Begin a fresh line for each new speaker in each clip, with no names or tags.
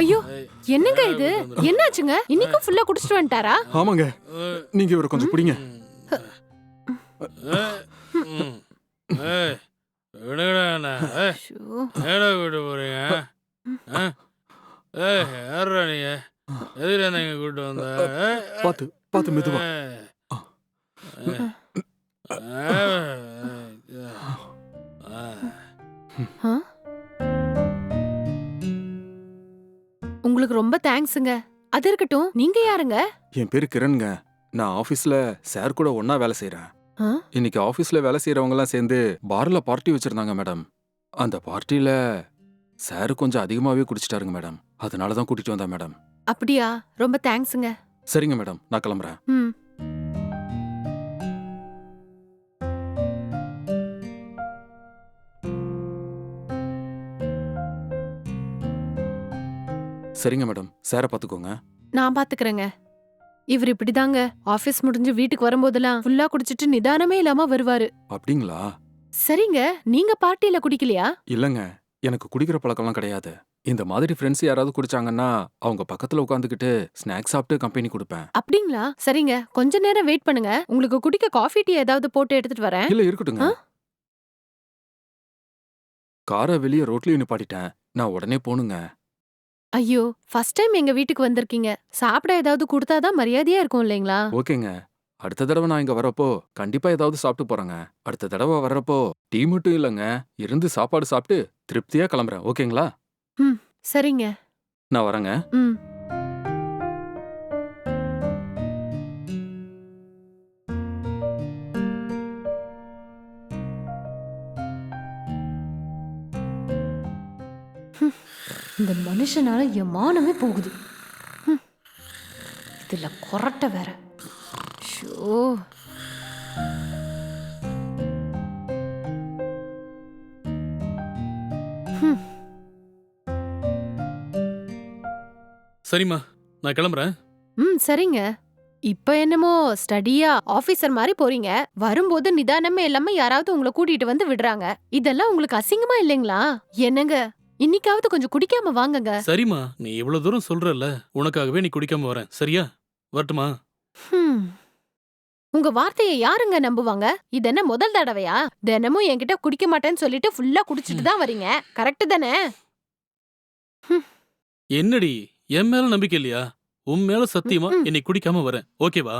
ஐயோ என்னங்க இது? என்னாச்சுங்க? இன்னைக்கும் ஃபுல்லா குடிச்சிட்டு வந்துட்டாரா?
ஆமாங்க. நீங்க இவரை கொஞ்சம் பிடிங்க
கூட்டு வந்த?
பாத்து பாத்து மெதுவா.
ஏய்.
ரொம்ப தேங்க்ஸுங்க அது இருக்கட்டும் நீங்க யாருங்க?
என் பேரு கிரண்ங்க. நான் ஆபீஸ்ல சார் கூட ஒண்ணா வேலை செய்றேன்.
ஆ?
இன்னைக்கு ஆபீஸ்ல வேலை செய்யறவங்க எல்லாம் சேர்ந்து பார்ல பார்ட்டி வச்சிருந்தாங்க மேடம். அந்த பார்ட்டில சார் கொஞ்சம் அதிகமாவே குடிச்சிட்டாருங்க மேடம். அதனால தான் கூட்டிட்டு வந்தேன் மேடம்.
அப்படியா? ரொம்ப தேங்க்ஸுங்க
சரிங்க மேடம். நான் கிளம்புறேன்.
ம்.
சரிங்க மேடம். சாரை பாத்துக்கோங்க.
நான் பாத்துக்கறேங்க. இவர் இப்படிதாங்க. ஆபீஸ் முடிஞ்சு வீட்டுக்கு வரும்போதெல்லாம் ஃபுல்லா குடிச்சிட்டு நிதானமே இல்லாம வருவாரு.
அப்படிங்களா?
சரிங்க. நீங்க பார்ட்டியில குடிக்கலையா?
இல்லங்க. எனக்கு குடிக்கிற பழக்கம்லாம் கிடையாது. இந்த மாதிரி ஃப்ரெண்ட்ஸ் யாராவது குடிச்சாங்கன்னா அவங்க பக்கத்துல உட்காந்துக்கிட்டு ஸ்நாக்ஸ் சாப்பிட்டு கம்பெனி கொடுப்பேன்.
அப்படிங்களா? சரிங்க. கொஞ்ச நேரம் வெயிட் பண்ணுங்க. உங்களுக்கு குடிக்க காஃபி டீ ஏதாவது போட்டு எடுத்துட்டு வரேன்.
இல்ல இருக்கட்டுங்க? காரை வெளியே ரோட்லயே நிப்பாட்டிட்டேன். நான் உடனே போணுங்க.
ஐயோ ஃபர்ஸ்ட் டைம் எங்க வீட்டுக்கு வந்திருக்கீங்க. சாப்பிட ஏதாவது கொடுத்தாதான் மரியாதையா இருக்கும் இல்லைங்களா?
ஓகேங்க. அடுத்த தடவை நான் இங்க வரப்போ கண்டிப்பா ஏதாவது சாப்பிட்டு போறேங்க. அடுத்த தடவை வர்றப்போ டீ மட்டும் இல்லைங்க. இருந்து சாப்பாடு சாப்பிட்டு திருப்தியா கிளம்புறேன். ஓகேங்களா?
சரிங்க.
நான் வரேங்க.
ம். ஹம், இந்த மனுஷனால என் மானமே போகுது. இதுல கொரட்டை வேற. ஷோ.
சரிம்மா நான் கிளம்புறேன்.
ம் சரிங்க. இப்ப என்னமோ ஸ்டடியா ஆபீசர் மாதிரி போறீங்க. வரும்போது நிதானமே இல்லாம யாராவது உங்களை கூட்டிட்டு வந்து விடுறாங்க. இதெல்லாம் உங்களுக்கு அசிங்கமா இல்லைங்களா? என்னங்க? இன்னைக்காவது கொஞ்சம் குடிக்காம வாங்குங்க.
சரிம்மா நீ இவ்வளவு தூரம் சொல்றல்ல உனக்காகவே நீ குடிக்காம வரேன். சரியா? வரட்டுமா?
ஹம். உங்க வார்த்தையை யாருங்க நம்புவாங்க? இது என்ன முதல் தடவையா? தினமும் என்கிட்ட குடிக்க மாட்டேன்னு சொல்லிட்டு ஃபுல்லா குடிச்சிட்டு தான் வரீங்க. கரெக்ட் தானே?
என்னடி என் மேல நம்பிக்கை இல்லையா? உன் மேல சத்தியமா
ம், ம்.
இன்னைக்கு குடிக்காம வரேன். ஓகேவா.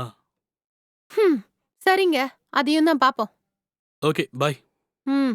சரிங்க. அதையும் தான் பாப்போம்.
ஓகே பாய்
ம்.